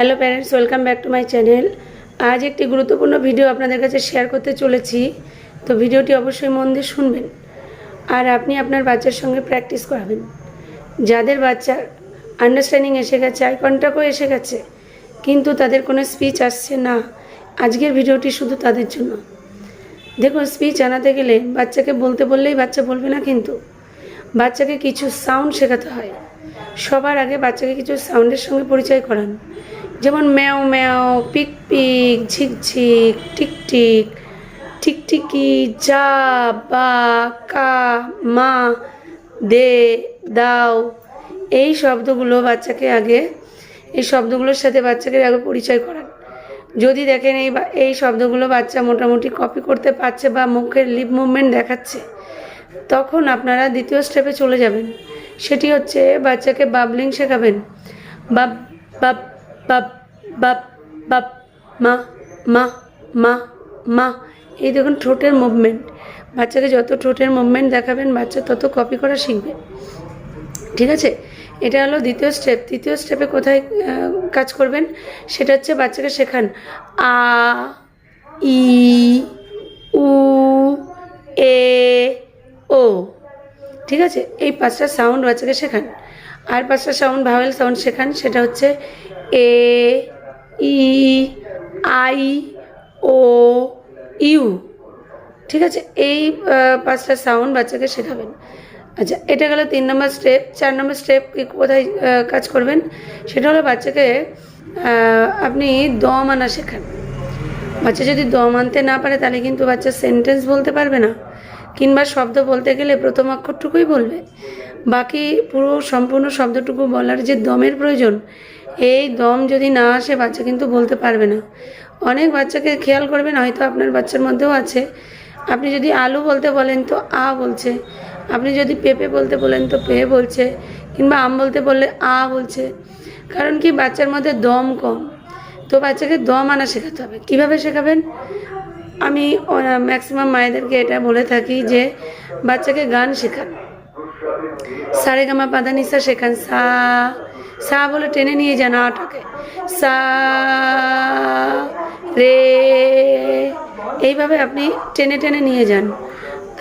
Hello parents welcome back to my channel আজ একটি গুরুত্বপূর্ণ ভিডিও আপনাদের কাছে শেয়ার করতে চলেছি। তো ভিডিওটি অবশ্যই মন দিয়ে শুনবেন। আর আপনি আপনার বাচ্চার সঙ্গে প্র্যাকটিস করাবেন। যাদের বাচ্চার আন্ডারস্ট্যান্ডিং এসে গেছে আই কন্ট্যাক্টও এসে গেছে, কিন্তু তাদের কোনো স্পিচ আসছে না। আজকের ভিডিওটি শুধু তাদের জন্য। দেখুন স্পিচ আনাতে গেলে বাচ্চাকে বলতে বললেই বাচ্চা বলবে না কিন্তু। বাচ্চাকে কিছু সাউন্ড শেখাতে হয়। সবার আগে বাচ্চাকে কিছু সাউন্ডের সঙ্গে পরিচয় করান। যেমন ম্যাও ম্যাও, পিক পিক ঝিকঝিক টিকটিক টিকটিকি যা, বা, কা, মা, দে, দাও। এই শব্দগুলো বাচ্চাকে আগে, এই শব্দগুলোর সাথে বাচ্চাকে আগে পরিচয় করান। যদি দেখেন এই এই শব্দগুলো বাচ্চা মোটামুটি কপি করতে পারছে বা মুখের লিপ মুভমেন্ট দেখাচ্ছে, তখন আপনারা দ্বিতীয় স্টেপে চলে যাবেন। সেটি হচ্ছে বাচ্চাকে বাবলিং শেখাবেন। বাব বাব বাব বাব বাব মা মা মা মা। এই দেখুন ঠোঁটের মুভমেন্ট বাচ্চাকে যত ঠোঁটের মুভমেন্ট দেখাবেন, বাচ্চা তত কপি করা শিখবে। ঠিক আছে? এটা হলো দ্বিতীয় স্টেপ তৃতীয় স্টেপে কোথায় কাজ করবেন? সেটা হচ্ছে বাচ্চাকে শেখান। আ, ই, উ, এ, ও। ঠিক আছে? এই পাঁচটা সাউন্ড বাচ্চাকে শেখান। আর পাঁচটা সাউন্ড ভাওয়েল সাউন্ড শেখান, সেটা হচ্ছে এ, ই, আই, ও, ইউ। ঠিক আছে? এই পাঁচটা সাউন্ড বাচ্চাকে শেখাবেন। আচ্ছা এটা গেল তিন নম্বর স্টেপ চার নম্বর স্টেপ কোথায় কাজ করবেন? সেটা হলো বাচ্চাকে আপনি দম আনা শেখান। বাচ্চা যদি দম আনতে না পারে, তাহলে কিন্তু বাচ্চা সেন্টেন্স বলতে পারবে না। কিংবা শব্দ বলতে গেলে প্রথম অক্ষরটুকুই বলবে। বাকি পুরো সম্পূর্ণ শব্দটুকু বলার যে দমের প্রয়োজন, এই দম যদি না আসে বাচ্চা কিন্তু বলতে পারবে না। অনেক বাচ্চাকে খেয়াল করবেন, হয়তো আপনার বাচ্চার মধ্যেও আছে। আপনি যদি আলু বলতে বলেন তো আ বলছে। আপনি যদি পেঁপে বলতে বলেন তো পে বলছে, কিংবা আম বলতে বললে আ বলছে। কারণ কি, বাচ্চার মধ্যে দম কম। তো বাচ্চাকে দম আনা শেখাতে হবে। কীভাবে শেখাবেন? আমি ম্যাক্সিমাম মায়েদেরকে এটা বলে থাকি যে, বাচ্চাকে গান শেখান। সারে গামা পাদা নিসা শেখান সা সা বলে টেনে নিয়ে যান আটাকে। সা, রে, এইভাবে আপনি টেনে টেনে নিয়ে যান।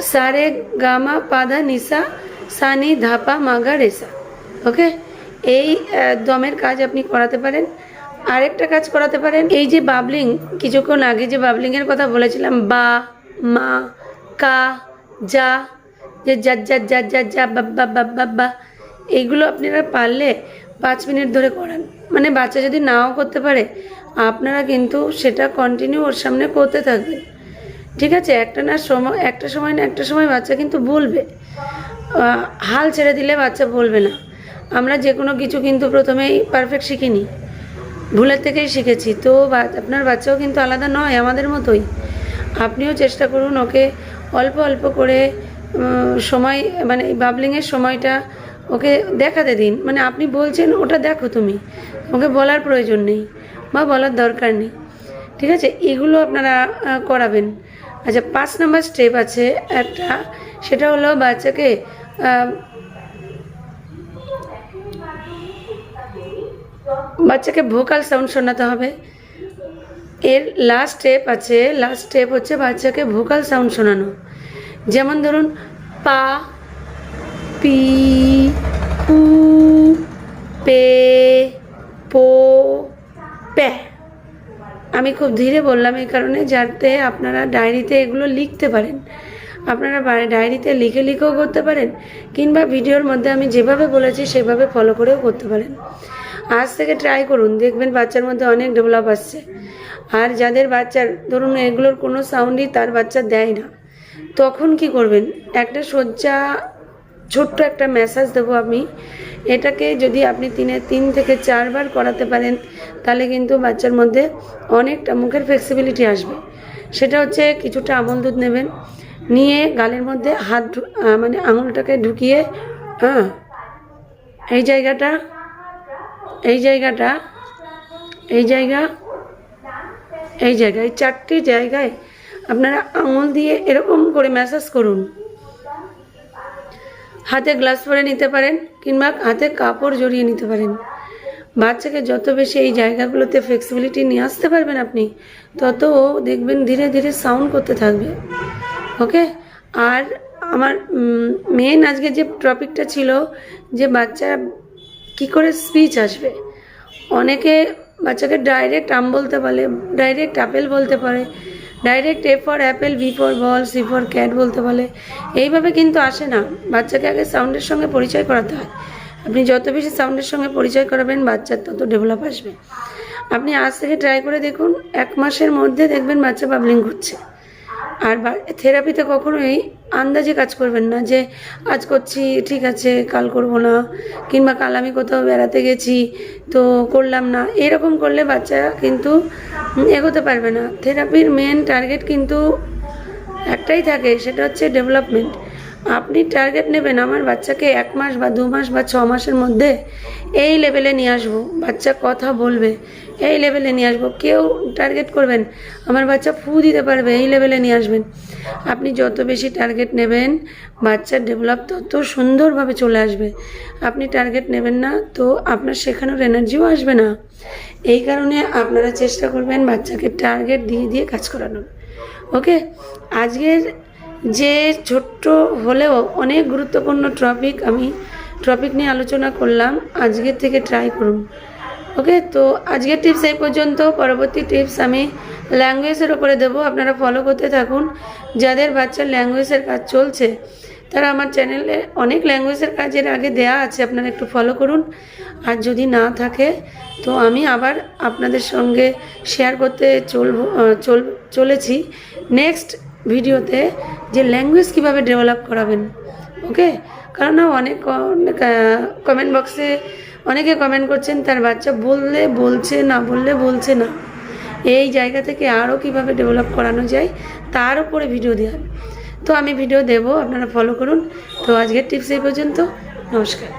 সারে গামা পাদা নিসা সানি ধাপা মাগা রেসা। ওকে? এই দমের কাজ আপনি করাতে পারেন। আরেকটা কাজ করাতে পারেন। এই যে বাবলিং, কিছুক্ষণ আগে যে বাবলিংয়ের কথা বলেছিলাম, বা, মা, কা, যা যে যা যা যা যা যা বাব্বা বাব্বা বা এইগুলো আপনারা পারলে পাঁচ মিনিট ধরে করান। মানে বাচ্চা যদি নাও করতে পারে, আপনারা কিন্তু সেটা কন্টিনিউ ওর সামনে করতে থাকবেন। ঠিক আছে? একটা না সময়, একটা সময় না একটা সময় বাচ্চা কিন্তু বলবে হাল ছেড়ে দিলে বাচ্চা বলবে না। আমরা যে কোনো কিছু কিন্তু প্রথমেই পারফেক্ট শিখিনি। ভুলের থেকেই শিখেছি। তো আপনার বাচ্চাও কিন্তু আলাদা নয়, আমাদের মতোই। আপনিও চেষ্টা করুন ওকে অল্প অল্প করে সময় মানে এই বাবলিংয়ের সময়টা ওকে দেখাতে দিন। মানে আপনি বলছেন, ওটা দেখো তুমি। ওকে বলার প্রয়োজন নেই বা বলার দরকার নেই। ঠিক আছে? এগুলো আপনারা করাবেন। আচ্ছা পাঁচ নাম্বার স্টেপ আছে একটা। সেটা হলো বাচ্চাকে বাচ্চাকে ভোকাল সাউন্ড শোনাতে হবে। এর লাস্ট স্টেপ আছে, লাস্ট স্টেপ হচ্ছে বাচ্চাকে ভোকাল সাউন্ড শোনানো। যেমন ধরুন, পা, পি পু, পে, পো। প্যা আমি খুব ধীরে বললাম এই কারণে যাতে আপনারা ডায়েরিতে এগুলো লিখতে পারেন। আপনারা ডায়েরিতে লিখে লিখেও করতে পারেন কিংবা ভিডিওর মধ্যে আমি যেভাবে বলেছি সেভাবে ফলো করেও করতে পারেন। আজ থেকে ট্রাই করুন, দেখবেন বাচ্চার মধ্যে অনেক ডেভেলপ আসছে। আর যাদের বাচ্চার, ধরুন এগুলোর কোনো সাউন্ডই তার বাচ্চা দেয় না। তখন কি করবেন? একটা শয্যা, ছোট্ট একটা মেসেজ দেবো আমি। এটাকে যদি আপনি তিনে, তিন থেকে চারবার করাতে পারেন, তাহলে কিন্তু বাচ্চার মধ্যে অনেকটা মুখের ফ্লেক্সিবিলিটি আসবে। সেটা হচ্ছে কিছুটা আমল দুধ নেবেন, নিয়ে গালের মধ্যে হাত মানে আঙুলটাকে ঢুকিয়ে হ্যাঁ এই জায়গাটা এই জায়গাটা, এই জায়গা, এই জায়গায় চারটি জায়গায় আপনারা আঙুল দিয়ে এরকম করে ম্যাসাজ করুন। হাতে গ্লাস পরে নিতে পারেন কিংবা হাতে কাপড় জড়িয়ে নিতে পারেন। বাচ্চাকে যত বেশি এই জায়গাগুলোতে ফ্লেক্সিবিলিটি নিয়ে আসতে পারবেন আপনি, তত ও দেখবেন ধীরে ধীরে সাউন্ড করতে থাকবে। ওকে? আর আমার মেন আজকে যে টপিকটা ছিল যে বাচ্চা কি করে স্পিচ আসবে। অনেকে বাচ্চাকে ডাইরেক্ট আম বলতে পারে ডাইরেক্ট আপেল বলতে পারে direct A for apple B for ball C for cat বলতে বলে। এইভাবে কিন্তু আসে না। বাচ্চাকে আগে সাউন্ডের সঙ্গে পরিচয় করাতে হয়। আপনি যত বেশি সাউন্ডের সঙ্গে পরিচয় করাবেন, বাচ্চার তত ডেভেলপ আসবে। আপনি আজ থেকে ট্রাই করে দেখুন, এক মাসের মধ্যে দেখবেন বাচ্চা পাবলিং করছে আর থেরাপিতে কখনোই আন্দাজে কাজ করবেন না যে, আজ করছি, ঠিক আছে, কাল করব না। কিংবা, কাল আমি কোথাও বেড়াতে গেছি, তো করলাম না। এরকম করলে বাচ্চা কিন্তু এগোতে পারবে না। থেরাপির মেন টার্গেট কিন্তু একটাই থাকে, সেটা হচ্ছে ডেভেলপমেন্ট আপনি টার্গেট নেবেন আমার বাচ্চাকে এক মাস বা দু মাস বা ছ মাসের মধ্যে এই লেভেলে নিয়ে আসব। বাচ্চা কথা বলবে, এই লেভেলে নিয়ে আসব। কেউ টার্গেট করবেন, আমার বাচ্চা ফু দিতে পারবে, এই লেভেলে নিয়ে আসবেন। আপনি যত বেশি টার্গেট নেবেন বাচ্চার ডেভেলপ তত সুন্দরভাবে চলে আসবে। আপনি টার্গেট নেবেন না, তো আপনার শেখানোর এনার্জিও আসবে না। এই কারণে আপনারা চেষ্টা করবেন বাচ্চাকে টার্গেট দিয়ে দিয়ে কাজ করানোর। ওকে আজকের যে ছোট্ট হলেও অনেক গুরুত্বপূর্ণ টপিক আমি টপিক নিয়ে আলোচনা করলাম আজকের থেকে ট্রাই করুন। ওকে তো আজকের টিপস এই পর্যন্ত। পরবর্তী টিপস আমি ল্যাঙ্গুয়েজের ওপরে দেবো। আপনারা ফলো করতে থাকুন। যাদের বাচ্চার ল্যাঙ্গুয়েজের কাজ চলছে, তারা আমার চ্যানেলে অনেক ল্যাঙ্গুয়েজের কাজের আগে দেয়া আছে, আপনারা একটু ফলো করুন। আর যদি না থাকে, তো আমি আবার আপনাদের সঙ্গে শেয়ার করতে চলবো চলেছি। নেক্সট ভিডিওতে যে ল্যাঙ্গুয়েজ কীভাবে ডেভেলপ করাবেন ওকে কারণ অনেক কমেন্ট বক্সে অনেকে কমেন্ট করছেন, তার বাচ্চা বললে বলছে না, বললে বলছে না। এই জায়গা থেকে আরও কীভাবে ডেভেলপ করানো যায়, তার উপরে ভিডিও দেওয়া। তো আমি ভিডিও দেব, আপনারা ফলো করুন। তো আজকের টিপস এই পর্যন্ত, নমস্কার।